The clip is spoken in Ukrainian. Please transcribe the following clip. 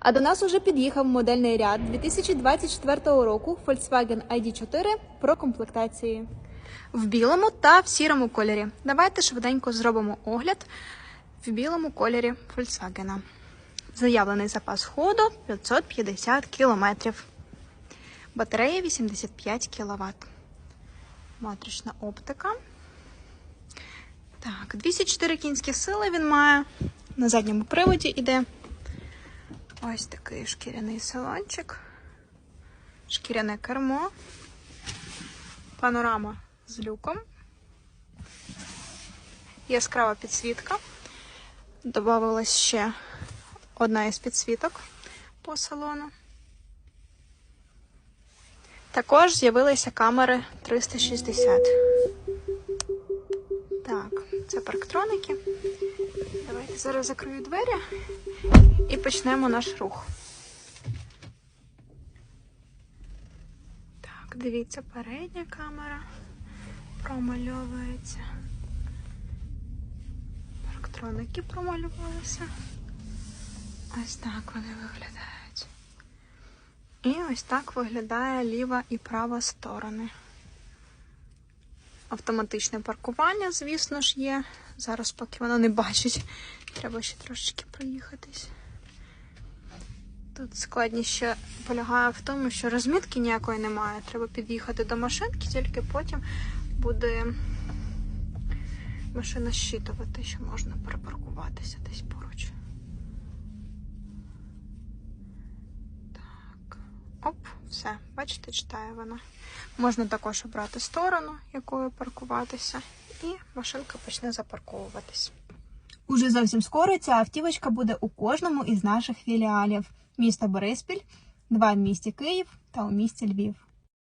А до нас уже під'їхав модельний ряд 2024 року Volkswagen ID4 про комплектації. В білому та в сірому кольорі. Давайте швиденько зробимо огляд в білому кольорі Volkswagen. Заявлений запас ходу 550 км. Батарея 85 кВт. Матрична оптика. Так, 204 кінські сили він має. На задньому приводі іде. Ось такий шкіряний салончик, шкіряне кермо, панорама з люком, яскрава підсвітка. Добавилась ще одна із підсвіток по салону. Також з'явилися камери 360. Так, це парктроники. Давайте зараз закрию двері почнемо наш рух. Так, дивіться, передня камера промальовується. Парктроники промалювалися. Ось так вони виглядають. І ось так виглядає ліва і права сторони. Автоматичне паркування, звісно ж, є. Зараз, поки воно не бачить, треба ще трошечки проїхатись. Тут складність ще полягає в тому, що розмітки ніякої немає. Треба під'їхати до машинки, тільки потім буде машина щитувати, що можна перепаркуватися десь поруч. Так, оп, все, бачите, читає вона. Можна також обрати сторону, якою паркуватися, і машинка почне запарковуватись. Уже зовсім скоро ця автівочка буде у кожному із наших філіалів міста Бориспіль, два в місті Київ та у місті Львів.